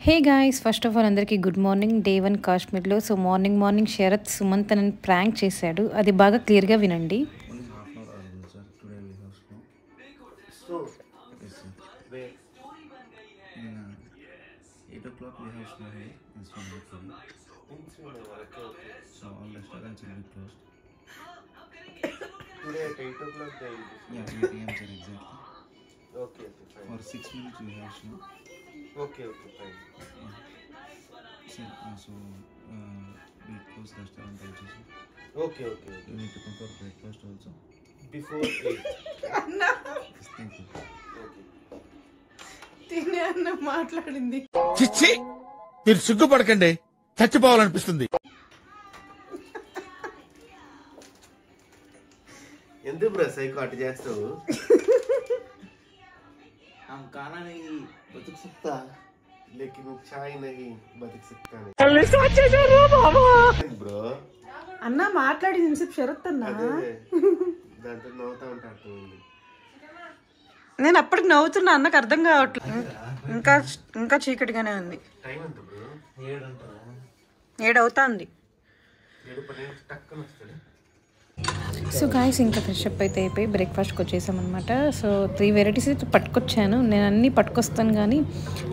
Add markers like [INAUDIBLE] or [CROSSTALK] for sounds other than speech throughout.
Hey guys first of all అందరికీ good morning day one కాశ్మీర్లో so morning morning Sharath Sumanth అని prank చేశాడు. అది బాగా క్లియర్గా వినండి. Only half an hour చిచ్చి మీరు సిగ్గుపడకండి. చచ్చిపోవాలనిపిస్తుంది. ఎందుకు బ్రా సైకో అటు చేస్తావు? हम खाना नहीं बता सकता లేకిన్ చాయ్ నహి బతికి సిక్తాను బ్రో అన్న మాట్లాడింది ఇంతసేపు శరత్ అన్న అదే దాంతో నవ్వుతా ఉంటా అర్థమైంది నేను అప్పటికి నవ్వుతున్నా అన్నకు అర్థం కావట్లేదు ఇంకా ఇంకా చీకటిగానే ఉంది టైం ఎంత సో గాయస్ ఇంకా ఫ్రెష్ అప్ అయితే అయిపోయి బ్రేక్ఫాస్ట్కి వచ్చేసామన్నమాట. సో త్రీ వెరైటీస్ అయితే పట్టుకొచ్చాను. నేను అన్నీ పట్టుకొస్తాను కానీ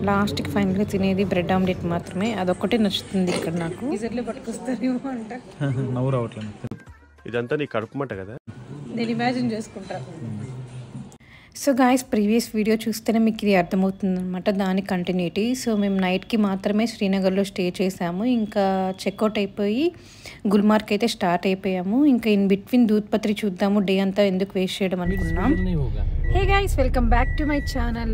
లాస్ట్కి ఫైనల్గా తినేది బ్రెడ్ ఆమ్లెట్ మాత్రమే. అదొక్కటే నచ్చుతుంది ఇక్కడ నాకు. ఇజర్లో పట్టుకొస్తారేమో అంట. [LAUGHS] నవ్వు రావట్లేదు ఇదంతా నీ కడుపు మంట కదా? నేను ఇమాజిన్ చేసుకుంటా. సో గాయస్ ప్రీవియస్ వీడియో చూస్తేనే మీకు ఇది అర్థమవుతుంది అనమాట దాని కంటిన్యూటీ సో మేము నైట్కి మాత్రమే శ్రీనగర్లో స్టే చేసాము ఇంకా చెక్అవుట్ అయిపోయి గుల్మార్గ్ అయితే స్టార్ట్ అయిపోయాము. ఇంకా ఇన్ బిట్వీన్ దూత్పత్రి చూద్దాము. డే అంతా ఎందుకు వేస్ట్ చేయడం అనుకున్నాం. Hey guys welcome back to my channel.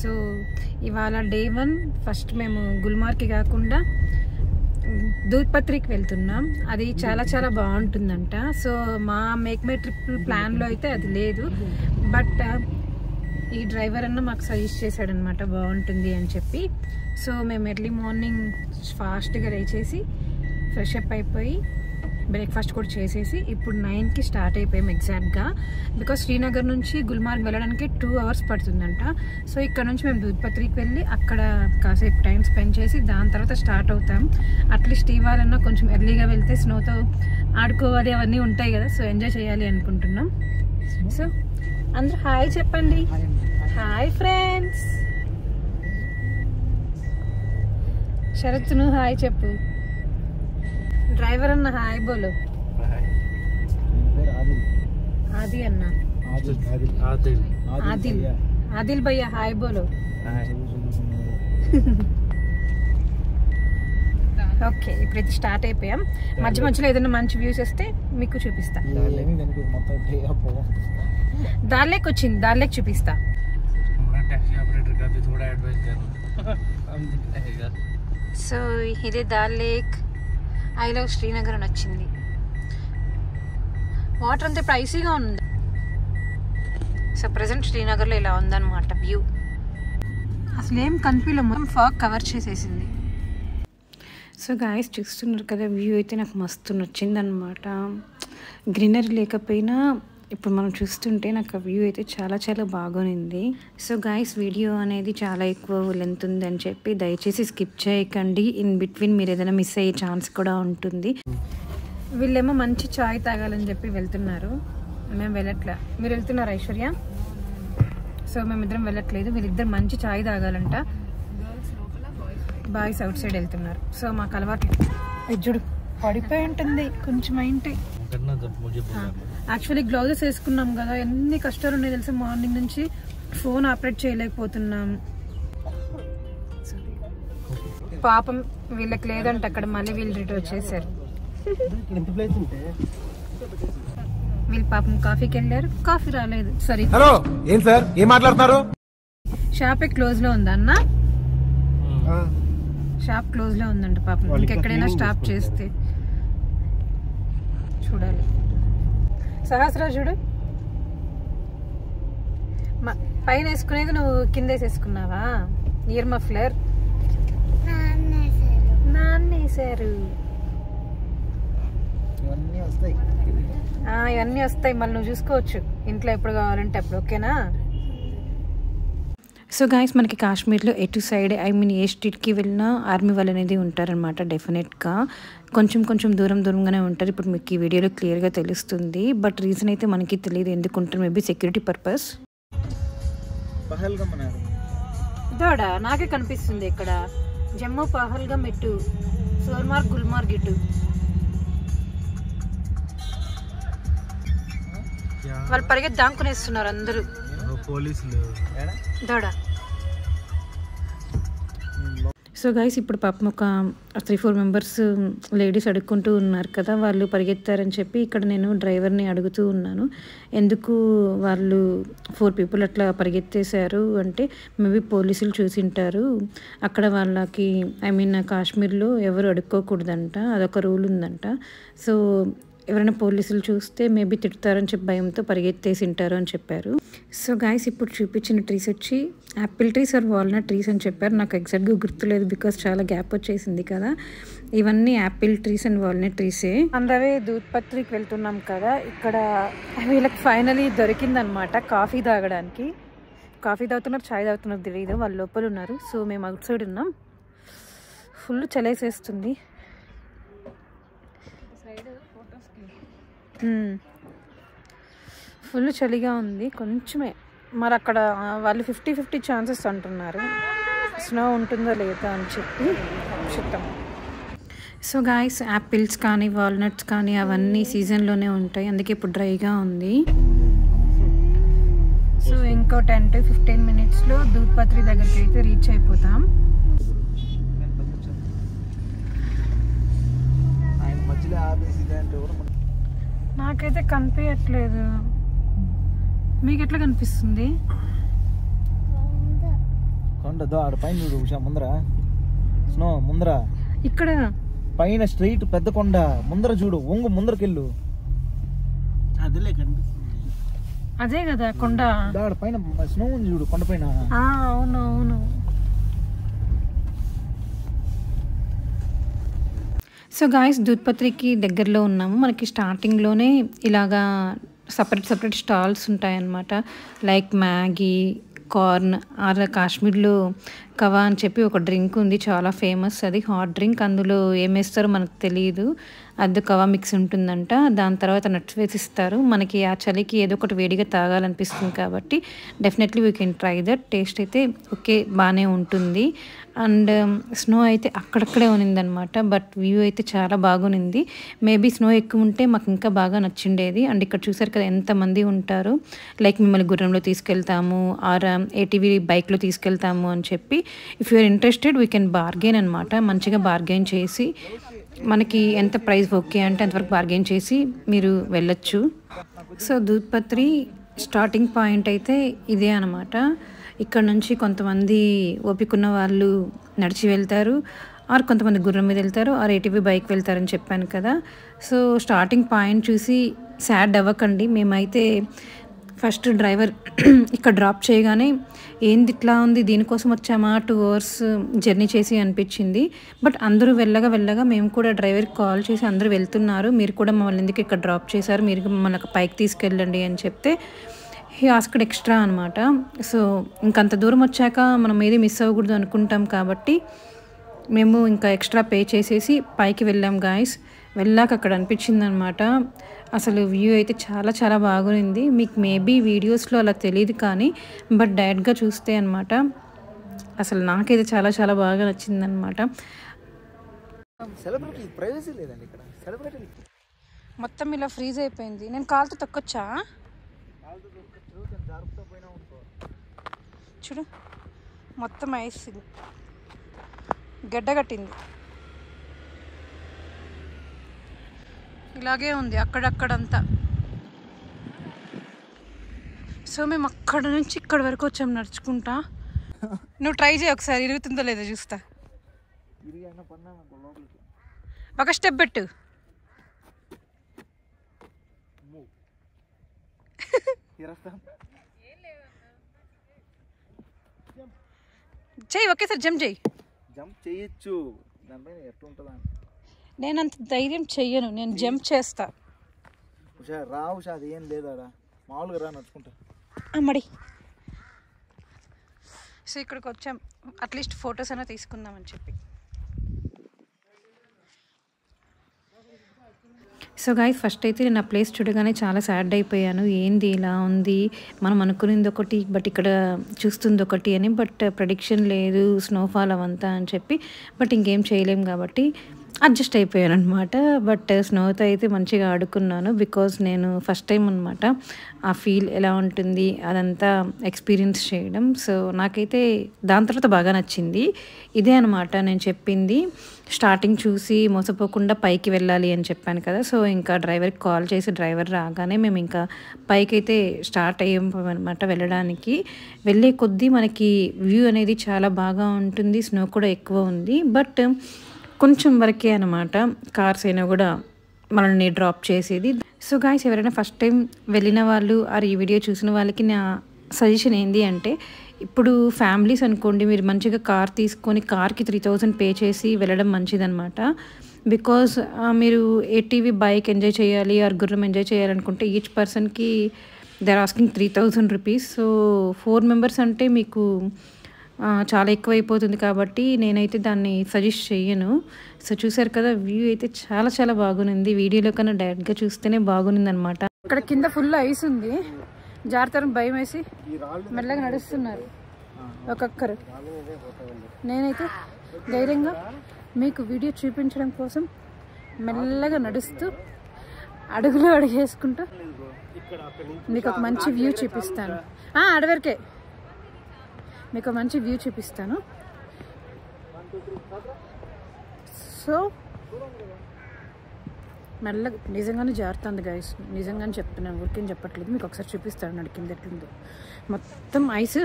So ఇవాళ డే వన్. ఫస్ట్ మేము గుల్మార్గ్కి కాకుండా దూత్పత్రికి వెళ్తున్నాం. అది చాలా చాలా బాగుంటుందంట. సో మా మేక్ మై ట్రిప్ ప్లాన్లో అయితే అది లేదు. బట్ ఈ డ్రైవర్ అన్న మాకు సజెస్ట్ చేశాడనమాట బాగుంటుంది అని చెప్పి. సో మేము ఎర్లీ మార్నింగ్ ఫాస్ట్గా రేచేసి ఫ్రెష్ అప్ అయిపోయి బ్రేక్ఫాస్ట్ కూడా చేసేసి ఇప్పుడు నైన్కి స్టార్ట్ అయిపోయాం ఎగ్జాక్ట్గా బికాస్ శ్రీనగర్ నుంచి గుల్మార్గ్ వెళ్ళడానికి టూ అవర్స్ పడుతుందంట. సో ఇక్కడ నుంచి మేము దూద్పత్రికి వెళ్ళి అక్కడ కాసేపు టైం స్పెండ్ చేసి దాని తర్వాత స్టార్ట్ అవుతాం. అట్లీస్ట్ ఇవ్వాలన్నా కొంచెం ఎర్లీగా వెళ్తే స్నోతో ఆడుకోవాలి అవన్నీ ఉంటాయి కదా. సో ఎంజాయ్ చేయాలి అనుకుంటున్నాం. సో అందరూ హాయ్ చెప్పండి. Hi friends. శరత్ నువ్వు హాయ్ చెప్పు. డ్రైవర్ అన్న హాయ్ బోలు. ఆది అన్న. ఆదిల్ ఆదిల్. భయ్య. హాయ్ బోలు. ఓకే ఇప్పుడైతే స్టార్ట్ అయిపోయాం. మధ్య మధ్యలో ఏదైనా మంచి వ్యూస్ వస్తే మీకు చూపిస్తా. దార్లేక్ వచ్చింది దార్లేక్ చూపిస్తా. [LAUGHS] సో ఇదే దార్లేక్ ఐ లవ్ శ్రీనగర్ అని వచ్చింది వాటర్ అంతే ప్రైసీగా ఉంది. సో ప్రజెంట్ శ్రీనగర్లో ఇలా ఉందన్నమాట వ్యూ. అసలు ఏం కనిపించలేదు మొత్తం ఫాగ్ కవర్ చేసేసింది. సో గాయస్ చూస్తున్నారు కదా వ్యూ అయితే నాకు మస్తు నచ్చింది అనమాట గ్రీనరీ లేకపోయినా ఇప్పుడు మనం చూస్తుంటే నాకు ఆ వ్యూ అయితే చాలా చాలా బాగుంది. సో గాయస్ వీడియో అనేది చాలా ఎక్కువ లెంత్ ఉంది అని చెప్పి దయచేసి స్కిప్ చేయకండి. ఇన్ బిట్వీన్ మీరు ఏదైనా మిస్ అయ్యే ఛాన్స్ కూడా ఉంటుంది. వీళ్ళేమో మంచి చాయ్ తాగాలని చెప్పి వెళ్తున్నారు. మేము వెళ్ళట్లే. మీరు వెళ్తున్నారు ఐశ్వర్య? సో మేమిద్దరం వెళ్ళట్లేదు. వీళ్ళిద్దరు మంచి చాయ్ తాగాలంట. బాయ్స్ అవుట్ సైడ్ వెళ్తున్నారు. సో మాకు అలవాటు. చూడు పడిపోయి ఉంటుంది. కొంచెం అయింటే యాక్చువల్లీ గ్లౌజెస్ వేసుకున్నాం కదా. ఎన్ని కష్టాలు ఉన్నాయి తెలుసా? మార్నింగ్ నుంచి ఫోన్ ఆపరేట్ చేయలేకపోతున్నాం. పాపం వీళ్ళకి లేదంటే అక్కడ మళ్ళీ వీళ్ళు రిటర్న్ వచ్చేసారు. వీళ్ళు పాపం కాఫీకి వెళ్ళారు. కాఫీ రాలేదు. సరే హలో ఏం సార్? ఏం మాట్లాడుతున్నారు? షాప్ క్లోజ్లో ఉందా అన్న? షాప్ క్లోజ్లో ఉందంట పాపం. ఇంకెక్కడైనా స్టాప్ చేస్తే. చూడాలి. సహస్రా చూడు మ- పైన వేసుకునేది నువ్వు కింద వేసేసుకున్నావా? ఇయర్ మఫ్లర్ నాన్నేసారు ఇవన్నీ వస్తాయి. మళ్ళీ నువ్వు చూసుకోవచ్చు. ఇంట్లో ఎప్పుడు కావాలంటే అప్పుడు ఓకేనా? సో గాయస్ మనకి కాశ్మీర్లో ఎటు సైడ్ ఐ మీన్ ఏ స్ట్రీట్కి వెళ్ళినా ఆర్మీ వాళ్ళు అనేది ఉంటారనమాట డెఫినెట్గా కొంచెం కొంచెం దూరం దూరంగానే ఉంటారు. ఇప్పుడు మీకు ఈ వీడియోలో క్లియర్గా తెలుస్తుంది. బట్ రీజన్ అయితే మనకి తెలియదు. ఎందుకు ఉంటారు మేబీ సెక్యూరిటీ పర్పస్ ఇదోడా? నాకే కనిపిస్తుంది ఇక్కడ. జమ్మూ పహల్గం ఇటు సోన్మార్గ్ గుల్మార్గ్ ఇటు. వాళ్ళు పరిగెత్తి దాంకునేస్తున్నారు అందరూ. పోలీసులు. దోడా. సో గైస్ ఇప్పుడు పాపం ఒక త్రీ ఫోర్ మెంబర్స్ లేడీస్ అడుక్కుంటూ ఉన్నారు కదా వాళ్ళు పరిగెత్తారని చెప్పి ఇక్కడ నేను డ్రైవర్ని అడుగుతూ ఉన్నాను. ఎందుకు వాళ్ళు ఫోర్ పీపుల్ అట్లా పరిగెత్తేశారు అంటే మేబీ పోలీసులు చూసింటారు. అక్కడ వాళ్ళకి ఐ మీన్ కాశ్మీర్లో ఎవరు అడుక్కోకూడదంట అదొక రూల్ ఉందంట. సో ఎవరైనా పోలీసులు చూస్తే మేబీ తిడతారని చెప్పి భయంతో పరిగెత్తేసి ఉంటారు అని చెప్పారు. సో గాయస్ ఇప్పుడు చూపించిన ట్రీస్ వచ్చి apple trees or walnut trees అని చెప్పారు. నాకు ఎగ్జాక్ట్గా గుర్తులేదు బికాస్ చాలా గ్యాప్ వచ్చేసింది కదా. ఇవన్నీ యాపిల్ ట్రీస్ అండ్ వాల్నట్ ట్రీసే అందరే దూత్పత్రికి వెళ్తున్నాం కదా. ఇక్కడ వీళ్ళకి ఫైనలీ దొరికిందనమాట కాఫీ తాగడానికి. కాఫీ తాగుతున్నారు చాయ్ తాగుతున్నారు తెలియదు వాళ్ళు లోపల ఉన్నారు. సో మేము అవుట్ సైడ్ ఉన్నాం. ఫుల్ చలేసేస్తుంది. ఫుల్ చలిగా ఉంది. కొంచెమే. మరి అక్కడ వాళ్ళు ఫిఫ్టీ ఫిఫ్టీ ఛాన్సెస్ అంటున్నారు. స్నో ఉంటుందో లేదా అని చెప్పి చూద్దాం. సో గాయస్ యాపిల్స్ కానీ వాల్నట్స్ కానీ అవన్నీ సీజన్లోనే ఉంటాయి. అందుకే ఇప్పుడు డ్రైగా ఉంది. సో ఇంకో టెన్ టు ఫిఫ్టీన్ మినిట్స్లో దూద్పత్రి దగ్గరికి అయితే రీచ్ అయిపోతాం. ఆయన మధ్యలో ఆపేసి కూడా మనకి నాకైతే కనిపించట్లేదు మీకు ఎట్లా కనిపిస్తుంది? కొండ. దో ఆడ పైన చూడు ఉషా ముందర. స్నో ముందర. ఇక్కడ. పైన స్ట్రైట్ పెద్ద కొండ. ముందర చూడు ఒంగు ముందరకెళ్ళు. అదిలే కనిపిస్తుంది. అదే కదా కొండ. ఆడ పైన స్నో ఉంది చూడు కొండ పైన. ఆ, అవును అవును. సో గాయస్ దూత్పత్రికి దగ్గరలో ఉన్నాము. మనకి స్టార్టింగ్లోనే ఇలాగా సపరేట్ సపరేట్ స్టాల్స్ ఉంటాయన్నమాట. లైక్ మ్యాగీ కార్న్ ఆర్ కాశ్మీర్లో కవా అని చెప్పి ఒక డ్రింక్ ఉంది. చాలా ఫేమస్ అది హాట్ డ్రింక్ అందులో ఏమేస్తారో మనకు తెలియదు. అది కవా మిక్స్ ఉంటుందంట. దాని తర్వాత నట్స్ వేసి ఇస్తారు మనకి ఆ చలికి ఏదో ఒకటి వేడిగా తాగాలనిపిస్తుంది కాబట్టి definitely we can try that. Taste అయితే ఓకే బాగానే ఉంటుంది. అండ్ um, స్నో అయితే అక్కడక్కడే ఉన్నిందనమాట. బట్ వ్యూ అయితే చాలా బాగునింది మేబీ స్నో ఎక్కువ ఉంటే మాకు ఇంకా బాగా నచ్చిండేది. అండ్ ఇక్కడ చూసారు కదా ఎంతమంది ఉంటారు. లైక్ మిమ్మల్ని గుర్రంలో తీసుకెళ్తాము ఆర్ um, ఏటీవీ బైక్లో తీసుకెళ్తాము అని చెప్పి. If you're interested we can bargain అనమాట మంచిగా బార్గెన్ చేసి మనకి ఎంత ప్రైస్ ఓకే అంటే అంతవరకు బార్గెన్ చేసి మీరు వెళ్ళొచ్చు. సో దూత్పత్రి స్టార్టింగ్ పాయింట్ అయితే ఇదే అనమాట ఇక్కడ నుంచి కొంతమంది ఓపికన్న వాళ్ళు నడిచి వెళ్తారు. ఆర్ కొంతమంది గుర్రం మీద వెళ్తారు. ఆర్ ఏటీవీ బైక్ వెళ్తారని చెప్పాను కదా. సో స్టార్టింగ్ పాయింట్ చూసి సాడ్ అవ్వకండి. మేమైతే ఫస్ట్ డ్రైవర్ [CLEARS THROAT] ఇక్కడ డ్రాప్ చేయగానే ఏంది ఇట్లా ఉంది? దీనికోసం వచ్చామా టూ అవర్స్ జర్నీ చేసి అనిపించింది. బట్ అందరూ వెళ్ళగా వెళ్ళగా మేము కూడా డ్రైవర్కి కాల్ చేసి అందరూ వెళ్తున్నారు. మీరు కూడా మమ్మల్ని ఎందుకు ఇక్కడ డ్రాప్ చేశారు? మీరు మనకు పైకి తీసుకెళ్ళండి అని చెప్తే హీ ఆస్కడ్ ఎక్స్ట్రా అనమాట సో ఇంకంత దూరం వచ్చాక మనం ఏది మిస్ అవ్వకూడదు అనుకుంటాం కాబట్టి మేము ఇంకా ఎక్స్ట్రా పే చేసేసి పైకి వెళ్ళాం గాయస్. వెళ్ళాక అక్కడ అనిపించింది అనమాట అసలు వ్యూ అయితే చాలా చాలా బాగుంది. మీకు మేబీ వీడియోస్లో అలా తెలియదు కానీ బట్ డైరెక్ట్గా చూస్తే అనమాట. అసలు నాకైతే చాలా చాలా బాగా నచ్చిందనమాట. సెలబ్రిటీ ప్రైవసీ లేదండి ఇక్కడ. సెలబ్రిటీ మొత్తం ఇలా ఫ్రీజ్ అయిపోయింది. నేను కాలుతో తొక్కొచ్చా? చూడు మొత్తం ఐస్ ఇది. గడ్డ కట్టింది. ఇలాగే ఉంది అక్కడక్కడంతా. సో మేము అక్కడ నుంచి ఇక్కడ వరకు వచ్చాము నడుచుకుంటా. నువ్వు ట్రై చేయి ఒకసారి ఇరుగుతుందో లేదో చూస్తా. ఒక స్టెప్ పెట్టు. [LAUGHS] చెయ్యి ఒకేసారి జంప్ చెయ్యి. జంప్ చేయొచ్చు. దానిపైన ఎట్లా ఉంటుందా నేను అంత ధైర్యం చెయ్యను నేను జంప్ చేస్తా. ఉషా రా ఉషా అది ఏం లేదాడా మామూలుగా రా నడుచుకుంటా. అమ్మడి సో ఇక్కడికి వచ్చాం. అట్లీస్ట్ ఫొటోస్ అయినా తీసుకుందామని చెప్పి. సో గాయస్ ఫస్ట్ అయితే నేను ఆ ప్లేస్ చూడగానే చాలా సాడ్ అయిపోయాను. ఏంది ఇలా ఉంది? మనం అనుకునేది ఒకటి బట్ ఇక్కడ చూస్తుంది ఒకటి అని బట్ ప్రడిక్షన్ లేదు స్నోఫాల్ అవంతా అని చెప్పి బట్ ఇంకేం చేయలేం కాబట్టి అడ్జస్ట్ అయిపోయాను అనమాట బట్ స్నోతో అయితే మంచిగా ఆడుకున్నాను బికాజ్ నేను ఫస్ట్ టైం అనమాట ఆ ఫీల్ ఎలా ఉంటుంది అదంతా ఎక్స్పీరియన్స్ చేయడం. సో నాకైతే దాని తర్వాత బాగా నచ్చింది. ఇదే అనమాట నేను చెప్పింది. స్టార్టింగ్ చూసి మోసపోకుండా పైకి వెళ్ళాలి అని చెప్పాను కదా. సో ఇంకా డ్రైవర్కి కాల్ చేసి డ్రైవర్ రాగానే మేము ఇంకా పైకి అయితే స్టార్ట్ అయ్యాం అనమాట వెళ్ళడానికి. వెళ్ళే కొద్దీ మనకి వ్యూ అనేది చాలా బాగా ఉంటుంది. స్నో కూడా ఎక్కువ ఉంది. బట్ కొంచెం వరకే అనమాట కార్స్ అయినా కూడా మనల్ని డ్రాప్ చేసేది. సో గాయస్ ఎవరైనా ఫస్ట్ టైం వెళ్ళిన వాళ్ళు ఆర్ ఈ వీడియో చూసిన వాళ్ళకి నా సజెషన్ ఏంటి అంటే ఇప్పుడు ఫ్యామిలీస్ అనుకోండి మీరు మంచిగా కార్ తీసుకొని కార్కి త్రీ థౌజండ్ పే చేసి వెళ్ళడం మంచిదనమాట బికాస్ మీరు ఏటీవీ బైక్ ఎంజాయ్ చేయాలి ఆర్ గుర్రం ఎంజాయ్ చేయాలనుకుంటే ఈచ్ పర్సన్కి they are asking three thousand rupees so four members అంటే మీకు చాలా ఎక్కువైపోతుంది కాబట్టి నేనైతే దాన్ని సజెస్ట్ చేయను సో చూసారు కదా వ్యూ అయితే చాలా చాలా బాగుంది. వీడియోలో కన్నా డైరెక్ట్గా చూస్తేనే బాగుంది అనమాట అక్కడ కింద ఫుల్ ఐస్ ఉంది. జాగ్రత్త భయం వేసి మెల్లగా నడుస్తున్నారు ఒక్కొక్కరు. నేనైతే ధైర్యంగా మీకు వీడియో చూపించడం కోసం మెల్లగా నడుస్తూ అడుగులు అడుగేసుకుంటూ మీకు ఒక మంచి వ్యూ చూపిస్తాను. అడవరికే. మీకు మంచి వ్యూ చూపిస్తాను. సో మెల్లగా నిజంగానే జారుతుంది గైస్ నిజంగానే చెప్తున్నాను ఊరికేం చెప్పట్లేదు. మీకు ఒకసారి చూపిస్తాను నడి కింద ఎట్లుందో మొత్తం ఐస్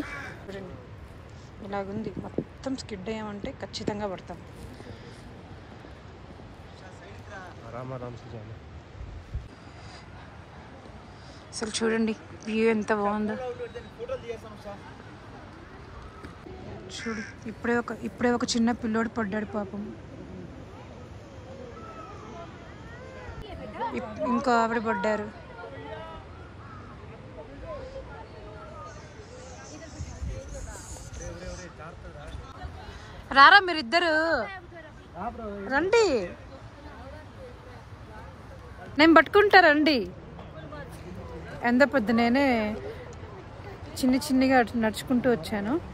చూడండి. ఇలాగుంది. మొత్తం స్కిడ్ అయ్యామంటే ఖచ్చితంగా పడతాం. అసలు చూడండి వ్యూ ఎంత బాగుందో. చూడు ఇప్పుడే ఒక ఇప్పుడే ఒక చిన్న పిల్లోడు పడ్డాడు పాపం. ఇప్- ఇంకో ఆవిడ పడ్డారు. రారా మీరిద్దరు? రండి. నేను పట్టుకుంటా రండి. ఎంత పెద్ద నేనే చిన్ని చిన్నిగా నడుచుకుంటూ వచ్చాను.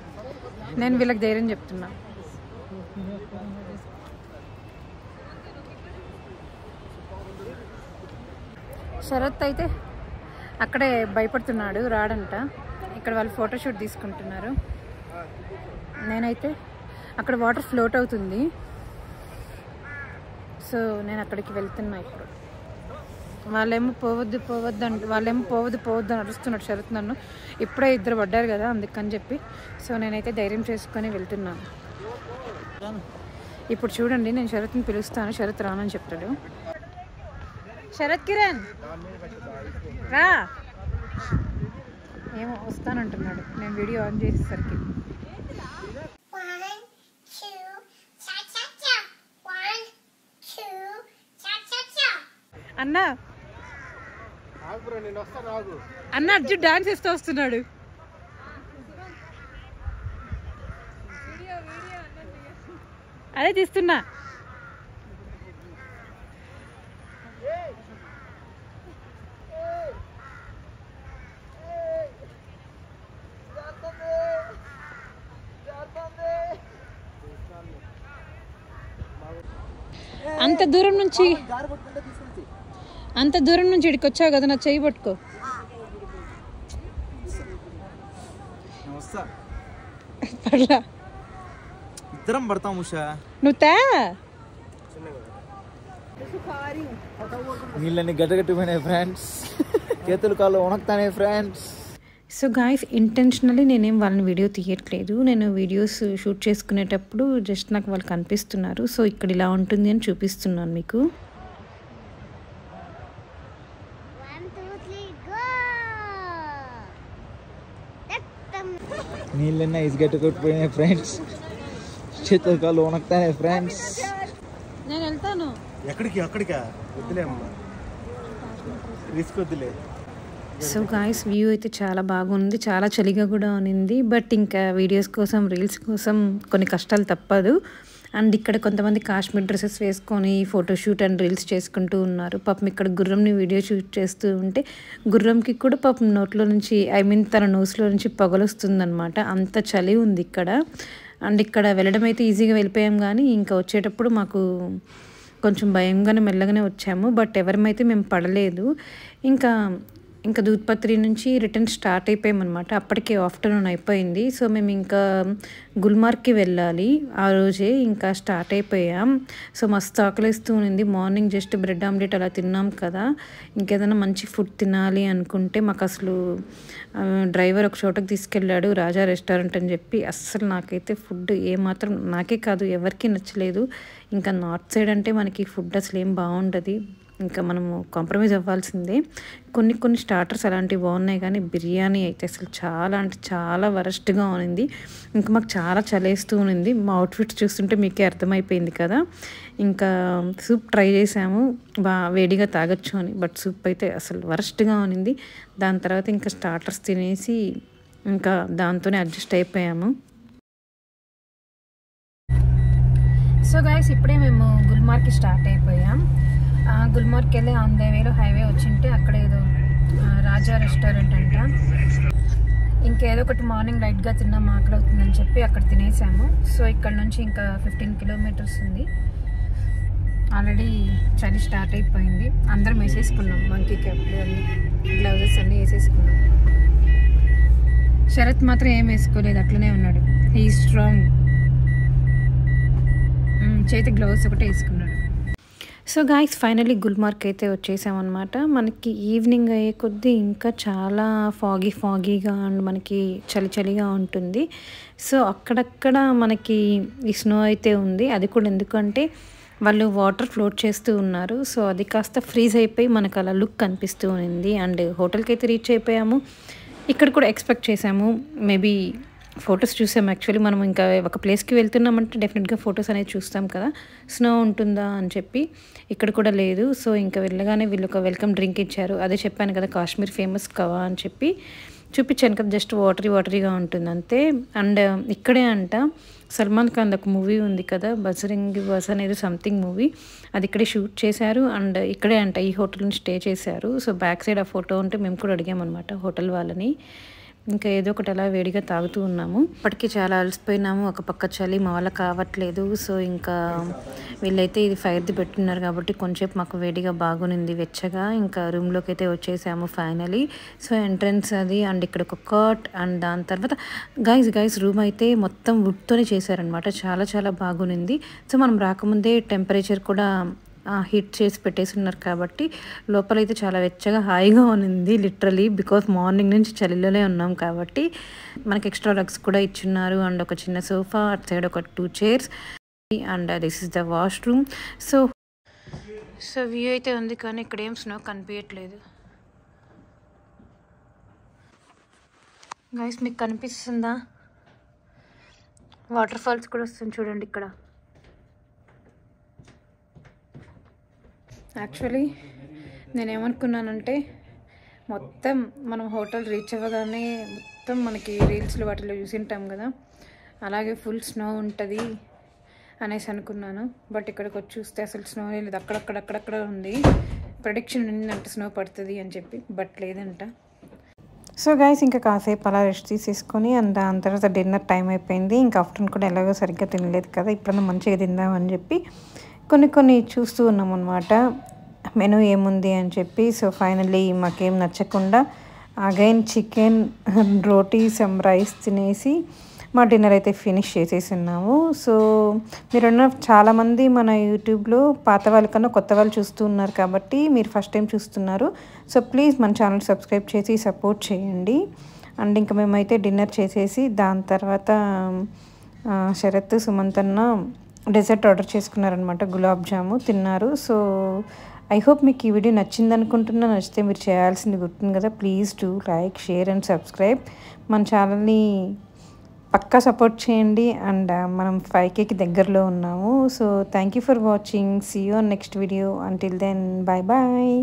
నేను వీళ్ళకి ధైర్యం చెప్తున్నా. శరత్ అయితే అక్కడే భయపడుతున్నాడు రాడంట. ఇక్కడ వాళ్ళు ఫోటోషూట్ తీసుకుంటున్నారు. నేనైతే అక్కడ వాటర్ ఫ్లోట్ అవుతుంది. సో నేను అక్కడికి వెళ్తున్నా ఇప్పుడు. వాళ్ళేమో పోవద్దు పోవద్దు అంటే వాళ్ళేమో పోవద్దు పోవద్దు అని అరుస్తున్నాడు శరత్ నన్ను. ఇప్పుడే ఇద్దరు పడ్డారు కదా అందుకని చెప్పి. సో నేనైతే ధైర్యం చేసుకొని వెళ్తున్నాను. ఇప్పుడు చూడండి నేను శరత్ని పిలుస్తాను. శరత్ రానని చెప్తాడు. శరత్ కిరణ్! రా! ఏమో వస్తానంటున్నాడు. నేను వీడియో ఆన్ చేసేసరికి. One, అన్న అర్జున్ డాన్స్ చేస్తూ వస్తున్నాడు. అదే తీస్తున్నా. అంత దూరం నుంచి అంత దూరం నుంచి ఇక్కడికి వచ్చావు కదా నా చెయ్యి పట్టుకో. పర్లా. ఇద్దరం పడతాం ఉషా. నువ్వు? తా నీళ్ళని గడ్డగట్టిపోయినాయి ఫ్రెండ్స్ చేతులు కాళ్ళు ఉణక్తానే ఫ్రెండ్స్ సో గాయస్ ఇంటెన్షనల్లీ నేనేం వాళ్ళని వీడియో తీయట్లేదు. నేను వీడియోస్ షూట్ చేసుకునేటప్పుడు జస్ట్ నాకు వాళ్ళు కనిపిస్తున్నారు. సో ఇక్కడ ఇలా ఉంటుంది అని చూపిస్తున్నాను మీకు. నీళ్ళని ఐస్ గడ్డగట్టిపోయినాయి ఫ్రెండ్స్ చేతులు కాళ్ళు ఫ్రెండ్స్ నేను వెళ్తాను. ఎక్కడికి? అక్కడికా? వద్దులే అమ్మా. రిస్క్ వద్దులే సో గాయస్ వ్యూ అయితే చాలా బాగుంది. చాలా చలిగా కూడా ఉన్నింది. బట్ ఇంకా వీడియోస్ కోసం రీల్స్ కోసం కొన్ని కష్టాలు తప్పదు. అండ్ ఇక్కడ కొంతమంది కాశ్మీర్ డ్రెస్సెస్ వేసుకొని ఫోటోషూట్ అండ్ రీల్స్ చేసుకుంటూ ఉన్నారు. పాపం ఇక్కడ గుర్రంని వీడియో షూట్ చేస్తూ ఉంటే గుర్రంకి కూడా పాపం నోట్లో నుంచి ఐ మీన్ తన నోస్లో నుంచి పొగలొస్తుందన్నమాట. అంత చలి ఉంది ఇక్కడ. అండ్ ఇక్కడ వెళ్ళడం అయితే ఈజీగా వెళ్ళిపోయాం కానీ ఇంకా వచ్చేటప్పుడు మాకు కొంచెం భయంగానే మెల్లగానే వచ్చాము. బట్ ఎవరమైతే మేము పడలేదు ఇంకా ఇంకా దూత్పత్రి నుంచి రిటర్న్ స్టార్ట్ అయిపోయామన్నమాట. అప్పటికే ఆఫ్టర్నూన్ అయిపోయింది. సో మేము ఇంకా గుల్మార్గ్కి వెళ్ళాలి. ఆ రోజే ఇంకా స్టార్ట్ అయిపోయాం. సో మస్తు ఆకలిస్తూ ఉంది మార్నింగ్ జస్ట్ బ్రెడ్ ఆమ్లెట్ అలా తిన్నాం కదా. ఇంకేదైనా మంచి ఫుడ్ తినాలి అనుకుంటే మాకు అసలు డ్రైవర్ ఒక చోటకి తీసుకెళ్ళాడు. రాజా రెస్టారెంట్ అని చెప్పి. అస్సలు నాకైతే ఫుడ్ ఏమాత్రం నాకే కాదు ఎవరికీ నచ్చలేదు. ఇంకా నార్త్ సైడ్ అంటే మనకి ఫుడ్ అసలు ఏం బాగుండదు. ఇంకా మనము కాంప్రమైజ్ అవ్వాల్సిందే. కొన్ని కొన్ని స్టార్టర్స్ అలాంటివి బాగున్నాయి కానీ బిర్యానీ అయితే అసలు చాలా అంటే చాలా వరస్ట్గా ఉన్నింది. ఇంకా మాకు చాలా చలేస్తూ ఉన్నింది. మా అవుట్ఫిట్స్ చూస్తుంటే మీకే అర్థమైపోయింది కదా. ఇంకా సూప్ ట్రై చేసాము బా వేడిగా తాగొచ్చు అని. బట్ సూప్ అయితే అసలు వరస్ట్గా ఉన్నింది. దాని తర్వాత ఇంకా స్టార్టర్స్ తినేసి ఇంకా దాంతోనే అడ్జస్ట్ అయిపోయాము. సో గైస్ ఇప్పుడే మేము గుల్మార్గ్కి స్టార్ట్ అయిపోయాం. గుల్మార్గ్కి వెళ్ళి ఆన్ ద వేలో హైవే వచ్చింటే అక్కడ ఏదో రాజా రెస్టారెంట్ అంట. ఇంకేదో ఒకటి మార్నింగ్ లైట్గా తిన్నాం మాకలు అవుతుందని చెప్పి అక్కడ తినేసాము. సో ఇక్కడ నుంచి ఇంకా ఫిఫ్టీన్ కిలోమీటర్స్ ఉంది. ఆల్రెడీ చలి స్టార్ట్ అయిపోయింది. అందరం వేసేసుకున్నాం మంకీ క్యాప్లు అన్ని గ్లౌజెస్ అన్నీ వేసేసుకున్నాం. శరత్ మాత్రం ఏం వేసుకోలేదు అట్లనే ఉన్నాడు. హీ స్ట్రాంగ్ చేతి గ్లౌజ్ ఒకటే వేసుకున్నాడు. సో గాయస్ ఫైనలీ గుల్మార్క్ అయితే వచ్చేసామన్నమాట. మనకి ఈవినింగ్ అయ్యే కొద్దీ ఇంకా చాలా ఫాగీ ఫాగీగా అండ్ మనకి చలి చలిగా ఉంటుంది. సో అక్కడక్కడ మనకి ఈ స్నో అయితే ఉంది. అది కూడా ఎందుకంటే వాళ్ళు వాటర్ ఫ్లోట్ చేస్తూ ఉన్నారు. సో అది కాస్త ఫ్రీజ్ అయిపోయి మనకు అలా లుక్ కనిపిస్తూ ఉంది. అండ్ హోటల్కి అయితే రీచ్ అయిపోయాము. ఇక్కడ కూడా ఎక్స్పెక్ట్ చేసాము మేబీ ఫొటోస్ చూసాం. యాక్చువల్లీ మనం ఇంకా ఒక ప్లేస్కి వెళ్తున్నామంటే డెఫినెట్గా ఫొటోస్ అనేది చూస్తాం కదా. స్నో ఉంటుందా అని చెప్పి. ఇక్కడ కూడా లేదు. సో ఇంకా వెళ్ళగానే వీళ్ళు ఒక వెల్కమ్ డ్రింక్ ఇచ్చారు. అదే చెప్పాను కదా కాశ్మీర్ ఫేమస్ కవా అని చెప్పి. చూపించాను కదా జస్ట్ వాటరీ వాటరీగా ఉంటుంది అంతే. అండ్ ఇక్కడే అంట సల్మాన్ ఖాన్ ఒక మూవీ ఉంది కదా బజరింగ్ బస్ అనేది సంథింగ్ మూవీ. అది ఇక్కడే షూట్ చేశారు. అండ్ ఇక్కడే అంట ఈ హోటల్ని స్టే చేశారు. సో బ్యాక్ సైడ్ ఆ ఫోటో ఉంటే మేము కూడా అడిగామన్నమాట హోటల్ వాళ్ళని. ఇంకా ఏదో ఒకటి అలా వేడిగా తాగుతూ ఉన్నాము. ఇప్పటికీ చాలా అలసిపోయినాము. ఒక పక్క చలి మా వల్ల కావట్లేదు. సో ఇంకా వీళ్ళైతే ఇది ఫైర్ది పెట్టున్నారు కాబట్టి కొంచెంసేపు మాకు వేడిగా బాగునింది వెచ్చగా. ఇంకా రూమ్లోకి అయితే వచ్చేసాము ఫైనలీ. సో ఎంట్రన్స్ అది అండ్ ఇక్కడ ఒక కట్ అండ్ దాని తర్వాత గైస్ గైస్ రూమ్ అయితే మొత్తం వుడ్తోనే చేశారనమాట చాలా చాలా బాగునింది. సో మనం రాకముందే టెంపరేచర్ కూడా హీట్ చేసి పెట్టేసి ఉన్నారు కాబట్టి లోపలైతే చాలా వెచ్చగా హాయిగా ఉన్నింది లిటరలీ బికాస్ మార్నింగ్ నుంచి చలిలోనే ఉన్నాం కాబట్టి మనకి ఎక్స్ట్రా రగ్స్ కూడా ఇచ్చున్నారు. అండ్ ఒక చిన్న సోఫా అటు సైడ్ ఒక two chairs and this is the washroom so so view అయితే ఉంది కానీ ఇక్కడ ఏం స్నో కనిపించట్లేదు గైస్ మీకు కనిపిస్తుందా? వాటర్ ఫాల్స్ కూడా వస్తుంది చూడండి ఇక్కడ. యాక్చువల్లీ నేనేమనుకున్నానంటే మొత్తం మనం హోటల్ రీచ్ అవ్వగానే మొత్తం మనకి రీల్స్లు వాటిలో చూసింటాం కదా. అలాగే ఫుల్ స్నో ఉంటుంది అనేసి అనుకున్నాను. బట్ ఇక్కడికి వచ్చి చూస్తే అసలు స్నో లేదు. అక్కడక్కడక్కడక్కడ ఉంది. ప్రొడిక్షన్ ఉందంట స్నో పడుతుంది అని చెప్పి బట్ లేదంట. సో గైస్ ఇంకా కాసేపు అలా రెస్ట్ తీసేసుకొని అండ్ దాని తర్వాత డిన్నర్ టైం అయిపోయింది. ఇంకా ఆఫ్టర్నూన్ కూడా ఎలాగో సరిగ్గా తినలేదు కదా. ఇప్పుడన్నా మంచిగా తిందామని చెప్పి కొన్ని కొన్ని చూస్తూ ఉన్నాం అనమాట మెనూ ఏముంది అని చెప్పి సో ఫైనల్లీ మాకేం నచ్చకుండా again chicken roti some rice తినేసి మా డిన్నర్ అయితే ఫినిష్ చేసేసి ఉన్నాము సో మీరున్న చాలామంది మన యూట్యూబ్లో పాత వాళ్ళకన్నా కొత్త వాళ్ళు చూస్తూ ఉన్నారు కాబట్టి మీరు ఫస్ట్ టైం చూస్తున్నారు. సో ప్లీజ్ మన ఛానల్ సబ్స్క్రైబ్ చేసి సపోర్ట్ చేయండి. అండ్ ఇంకా మేమైతే డిన్నర్ చేసేసి దాని తర్వాత శరత్ సుమంత్ అన్న డెజర్ట్ ఆర్డర్ చేసుకున్నారనమాట గులాబ్ జాము తిన్నారు. సో ఐ హోప్ మీకు ఈ వీడియో నచ్చింది అనుకుంటున్నా నచ్చితే మీరు చేయాల్సింది గుర్తుంది కదా. Please do like share and subscribe మన ఛానల్ని పక్కా సపోర్ట్ చేయండి. అండ్ uh, మనం ఫైవ్ కేకి దగ్గరలో ఉన్నాము. So thank you for watching see you next video until then bye bye